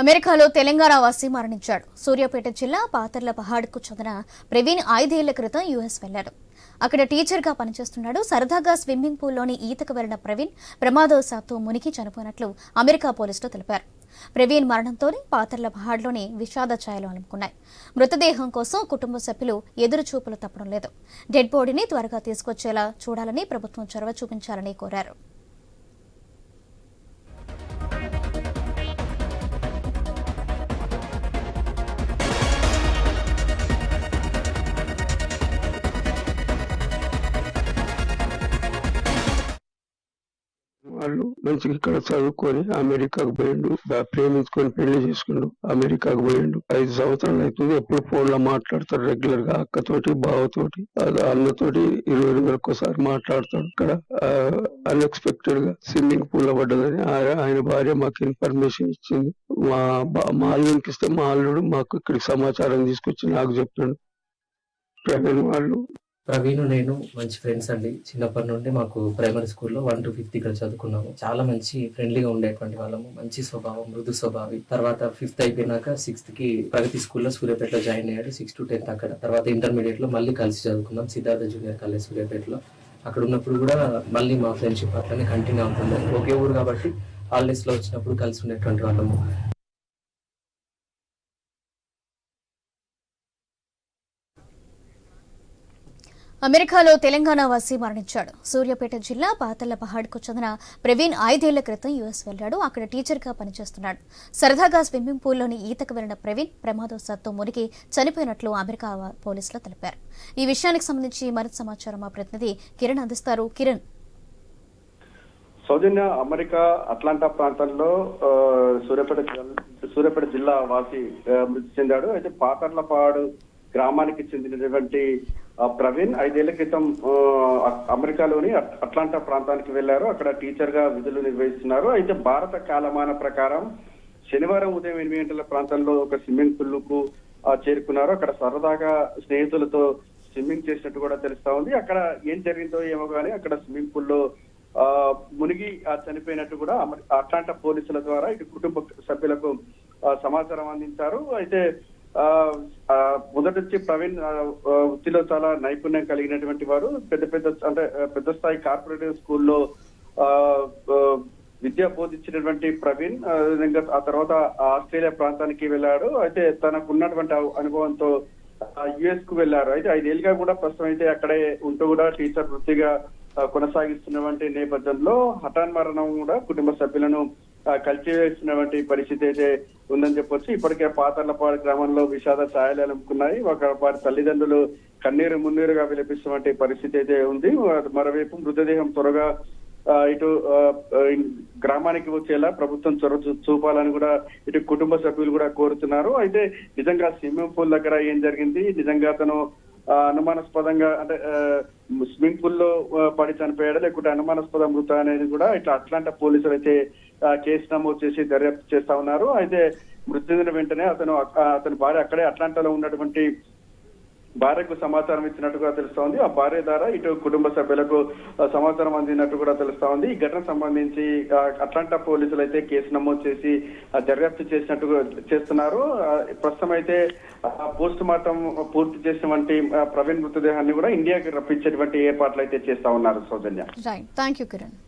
అమెరికాలో తెలంగాణ వాసి మరణించాడు. సూర్యాపేట జిల్లా పాతర్ల పహాడ్కు చెందిన ప్రవీణ్ ఐదేళ్ళ క్రితం యుఎస్ వెళ్ళాడు అక్కడ టీచర్గా పనిచేస్తున్నాడు. సరదాగా స్విమ్మింగ్ పూల్లోని ఈతకు వెళ్ళిన ప్రవీణ్ ప్రమాదవశాత్తు మునిగి చనిపోయినట్లు అమెరికా పోలీసులు తెలిపారు. ప్రవీణ్ మరణంతోనే పాతర్ల పహాడ్లోని విషాద ఛాయలు అలుముకున్నాయి. మృతదేహం కోసం కుటుంబ సభ్యులు ఎదురు చూపులు తప్పడం లేదు. డెడ్ బాడీని త్వరగా తీసుకొచ్చేలా చూడాలని ప్రభుత్వం చొరవ చూపించాలని కోరారు. వాళ్ళు మంచిగా ఇక్కడ చదువుకొని అమెరికాకు పోయిండు. ప్రేమించుకొని పెళ్ళి చేసుకుండు. అమెరికాకు పోయిండు. ఐదు సంవత్సరాలు అవుతుంది. ఎప్పుడు ఫోన్లో మాట్లాడతాడు రెగ్యులర్గా అక్కతోటి బావతోటి అన్నతోటి ఇరవై రోజులకు ఒక్కసారి మాట్లాడతాడు. ఇక్కడ అన్ఎక్స్పెక్టెడ్గా స్విమ్మింగ్ పూల్లో పడ్డదని ఆయన ఆయన భార్య మాకు ఇన్ఫర్మేషన్ ఇచ్చింది. మా బా- మా అల్లుడికి ఇస్తే మా అల్లుడు మాకు ఇక్కడికి సమాచారం తీసుకొచ్చి నాకు చెప్తాడు. ప్రవీణ్ వాళ్ళు ప్రవీణ్ నేను మంచి ఫ్రెండ్స్ అండి. చిన్నప్పటి నుండి మాకు ప్రైమరీ స్కూల్లో వన్ టు ఫిఫ్త్ ఇక్కడ చదువుకున్నాము. చాలా మంచి ఫ్రెండ్లీగా ఉండేటువంటి వాళ్ళము. మంచి స్వభావం మృదు స్వభావి. తర్వాత ఫిఫ్త్ అయిపోయినాక సిక్స్త్కి ప్రగతి స్కూల్లో సూర్యాపేటలో జాయిన్ అయ్యాడు. సిక్స్ టు టెన్త్ అక్కడ. తర్వాత ఇంటర్మీడియట్లో మళ్ళీ కలిసి చదువుకున్నాం. సిద్ధార్థ జూనియర్ కాలేజ్ సూర్యాపేటలో. అక్కడ ఉన్నప్పుడు కూడా మళ్ళీ మా ఫ్రెండ్షిప్ అట్లనే కంటిన్యూ అవుతుంది. ఒకే ఊరు కాబట్టి హాలిడేస్లో వచ్చినప్పుడు కలిసి ఉండేటువంటి వాళ్ళము. అమెరికాలో తెలంగాణ వాసి మరణించాడు. సూర్యాపేట జిల్లా పాతల్ల పహాడ్కు చెందిన ప్రవీణ్ ఐదేళ్ళ క్రితం యుఎస్ వెళ్ళాడు అక్కడ టీచర్గా పనిచేస్తున్నాడు. సరదాగా స్విమ్మింగ్ పూల్లోని ఈతకు వెళ్ళిన ప్రవీణ్ ప్రమాదవశాత్తు మునిగి చనిపోయినట్లు అమెరికా పోలీసులు తెలిపారు. ఈ విషయానికి సంబంధించి మరింత సమాచారం మా ప్రతినిధి కిరణ్ అందిస్తారు. కిరణ్. సౌజన్య అమెరికా అట్లాంటా ప్రాంతంలో సూర్యాపేట సూర్యాపేట జిల్లా వాసి మృతి చెందాడు. అయితే పాతర్లపాడు గ్రామానికి చెందినటువంటి ప్రవీణ్ ఐదేళ్ళ క్రితం అమెరికాలోని అట్- అట్లాంటా ప్రాంతానికి వెళ్ళారు అక్కడ టీచర్గా విధులు నిర్వహిస్తున్నారు. అయితే భారత కాలమాన ప్రకారం శనివారం ఉదయం ఎనిమిది గంటల ప్రాంతంలో ఒక స్విమ్మింగ్ పూల్కు చేరుకున్నారు. అక్కడ సరదాగా స్నేహితులతో స్విమ్మింగ్ చేసినట్టు కూడా తెలుస్తా ఉంది. అక్కడ ఏం జరిగిందో ఏమో కానీ అక్కడ స్విమ్మింగ్ పూల్లో ఆ, మునిగి చనిపోయినట్టు కూడా అట్లాంటా పోలీసుల ద్వారా ఇటు కుటుంబ సభ్యులకు సమాచారం అందించారు. అయితే మొదటి నుంచి ప్రవీణ్ ఆ, వృత్తిలో చాలా నైపుణ్యం కలిగినటువంటి వారు. పెద్ద పెద్ద అంటే పెద్ద స్థాయి కార్పొరేటివ్ స్కూల్లో ఆ, విద్య బోధించినటువంటి ప్రవీణ్ ఆ, తర్వాత ఆస్ట్రేలియా ప్రాంతానికి వెళ్ళాడు. అయితే తనకు ఉన్నటువంటి అనుభవంతో యుఎస్కు వెళ్ళారు. అయితే ఐదేళ్ళుగా కూడా ప్రస్తుతం అయితే అక్కడే ఉంటూ కూడా టీచర్ వృత్తిగా కొనసాగిస్తున్నటువంటి నేపథ్యంలో హఠాన్ మరణం కూడా కుటుంబ సభ్యులను కలిసివేసినటువంటి పరిస్థితి అయితే ఉందని చెప్పొచ్చు. ఇప్పటికే పాతర్లపాడు గ్రామంలో విషాద ఛాయలు అలుముకున్నాయి ఒక వారి తల్లిదండ్రులు కన్నీరు మున్నీరుగా విలపిస్తున్నటువంటి పరిస్థితి అయితే ఉంది. మరోవైపు మృతదేహం త్వరగా ఇటు గ్రామానికి వచ్చేలా ప్రభుత్వం చొరవ చూపాలని కూడా ఇటు కుటుంబ సభ్యులు కూడా కోరుతున్నారు. అయితే నిజంగా స్విమ్మింగ్ పూల్ దగ్గర ఏం జరిగింది? నిజంగా అతను ఆ, అనుమానాస్పదంగా అంటే స్విమ్మింగ్ పూల్లో పడి చనిపోయాడు? లేకుంటే అనుమానాస్పద మృత అనేది కూడా ఇట్లా అట్లాంటి పోలీసులు అయితే కేసు నమోదు చేసి దర్యాప్తు చేస్తా ఉన్నారు. అయితే మృతి చెందిన వెంటనే అతను అతని భార్య అక్కడే అట్లాంటాలో ఉన్నటువంటి భార్యకు సమాచారం ఇచ్చినట్టుగా తెలుస్తా ఉంది. ఆ భార్య ద్వారా ఇటు కుటుంబ సభ్యులకు సమాచారం అందినట్టు కూడా తెలుస్తా ఉంది. ఈ ఘటన సంబంధించి అట్లాంటా పోలీసులు అయితే కేసు నమోదు చేసి దర్యాప్తు చేసినట్టుగా చేస్తున్నారు. ప్రస్తుతం అయితే పోస్ట్ మార్టం పూర్తి చేసినటువంటి ప్రవీణ్ మృతదేహాన్ని కూడా ఇండియాకి రప్పించేటువంటి ఏర్పాట్లు అయితే చేస్తా ఉన్నారు సౌజన్య. Thank you Kiran